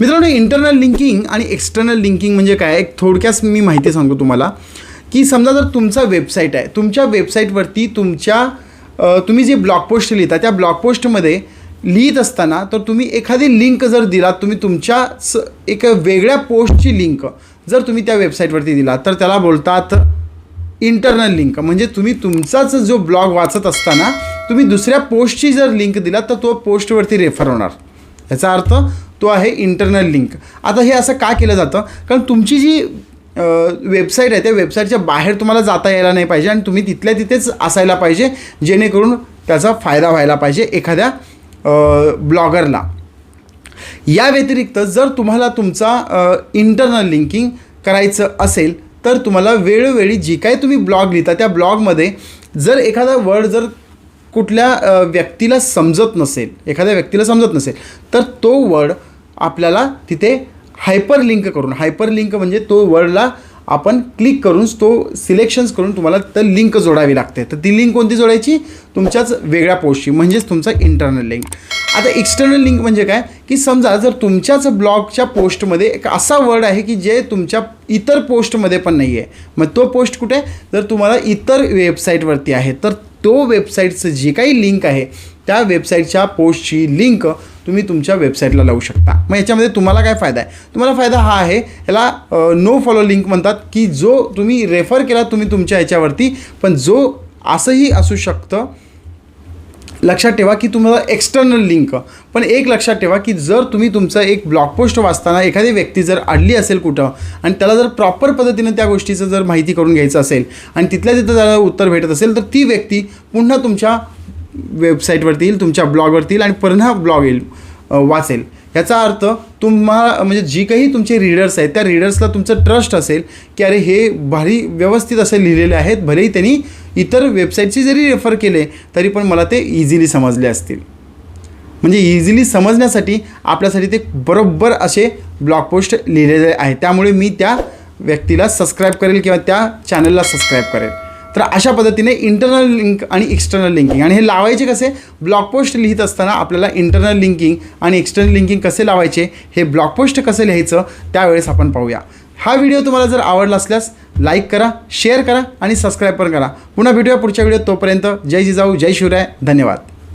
मित्रांनो internal linking आणि external linking म्हणजे काय? एक थोडक्यात मी माहिती सांगतो तुम्हाला की समजा जर तुमचा वेबसाईट आहे तुमच्या वेबसाईटवरती तुमच्या तुम्ही जे ब्लॉग पोस्ट लिहिता त्या ब्लॉग पोस्टमध्ये लिहित असताना तर तुम्ही एखादी लिंक जर दिलात तुम्ही तुमच्या स एक वेगळ्या पोस्टची लिंक जर तुम्ही त्या वेबसाईटवरती दिलात तर त्याला बोलतात इंटरनल लिंक म्हणजे तुम्ही तुमचाच जो ब्लॉग वाचत असताना तुम्ही दुसऱ्या पोस्टची जर लिंक दिलात तर तो पोस्टवरती रेफर होणार. याचा अर्थ तो आहे इंटरनल लिंक आता हे असं का केलं जातं? कारण तुमची जी वेबसाईट आहे त्या वेबसाईटच्या बाहेर तुम्हाला जाता यायला नाही पाहिजे आणि तुम्ही तिथल्या तिथेच असायला पाहिजे जेणेकरून त्याचा फायदा व्हायला पाहिजे एखाद्या ब्लॉगरला या व्यतिरिक्त जर तुम्हाला तुमचा इंटरनल लिंकिंग करायचं असेल तर तुम्हाला वेळोवेळी जी काही तुम्ही ब्लॉग लिहिता त्या ब्लॉगमध्ये जर एखादा वर्ड जर कुठल्या व्यक्तीला समजत नसेल एखाद्या व्यक्तीला समजत नसेल तर तो वर्ड आपल्याला तिथे हायपर लिंक करून हायपर लिंक म्हणजे तो वर्डला आपण क्लिक करून तो सिलेक्शन्स करून तुम्हाला तर लिंक जोडावी लागते. तर ती लिंक कोणती जोडायची? तुमच्याच वेगळ्या पोस्टची म्हणजेच तुमचा इंटरनल लिंक आता एक्सटर्नल लिंक म्हणजे काय? की समजा जर तुमच्याच ब्लॉगच्या पोस्टमध्ये एक असा वर्ड आहे की जे तुमच्या इतर पोस्टमध्ये पण नाही आहे मग तो पोस्ट कुठे? जर तुम्हाला इतर वेबसाईटवरती आहे तर तो वेबसाईटचं जे काही लिंक आहे त्या वेबसाईटच्या पोस्टची लिंक तुम्ही तुमच्या वेबसाईटला लावू शकता. मग याच्यामध्ये तुम्हाला काय फायदा आहे? तुम्हाला फायदा हा आहे याला नो फॉलो लिंक म्हणतात की जो तुम्ही रेफर केला तुम्ही तुमच्या ह्याच्यावरती पण जो असंही असू शकतं लक्षात ठेवा की तुम्हाला एक्सटर्नल लिंक पण एक लक्षात ठेवा की जर तुम्ही तुमचं एक ब्लॉग पोस्ट वाचताना एखादी व्यक्ती जर अडली असेल कुठं आणि त्याला जर प्रॉपर पद्धतीनं त्या गोष्टीचं जर माहिती करून घ्यायचं असेल आणि तिथल्या तिथं त्याला उत्तर भेटत असेल तर ती व्यक्ती पुन्हा तुमच्या वेबसाईटवरती येईल तुमच्या ब्लॉगवरती येईल आणि पुन्हा ब्लॉग येईल वाचेल. याचा अर्थ तुम्हाला म्हणजे जी काही तुमचे रीडर्स आहेत त्या रीडर्सला तुमचं ट्रस्ट असेल की अरे हे भारी व्यवस्थित असे लिहिलेले आहेत भलेही त्यांनी इतर वेबसाईटचे जरी रेफर केले तरी पण मला ते इझिली समजले असतील. म्हणजे इझिली समजण्यासाठी आपल्यासाठी ते बरोबर असे ब्लॉग पोस्ट लिहिलेले आहे त्यामुळे मी त्या व्यक्तीला सबस्क्राईब करेल किंवा त्या चॅनलला सबस्क्राईब करेल. तर अशा पद्धतीने इंटरनल लिंक आणि एक्सटर्नल लिंकिंग आणि हे लावायचे कसे? ब्लॉग पोस्ट लिहित असताना आपल्याला इंटरनल लिंकिंग आणि एक्सटर्नल लिंकिंग कसे लावायचे? हे ब्लॉग पोस्ट कसे लिहायचं? त्यावेळेस आपण पाहूया. हा व्हिडिओ तुम्हाला जर आवडला असल्यास लाईक करा शेअर करा आणि सबस्क्राईब पण करा. पुन्हा भेटूया पुढच्या व्हिडिओ तोपर्यंत. जय जिजाऊ जय शिवराय. धन्यवाद.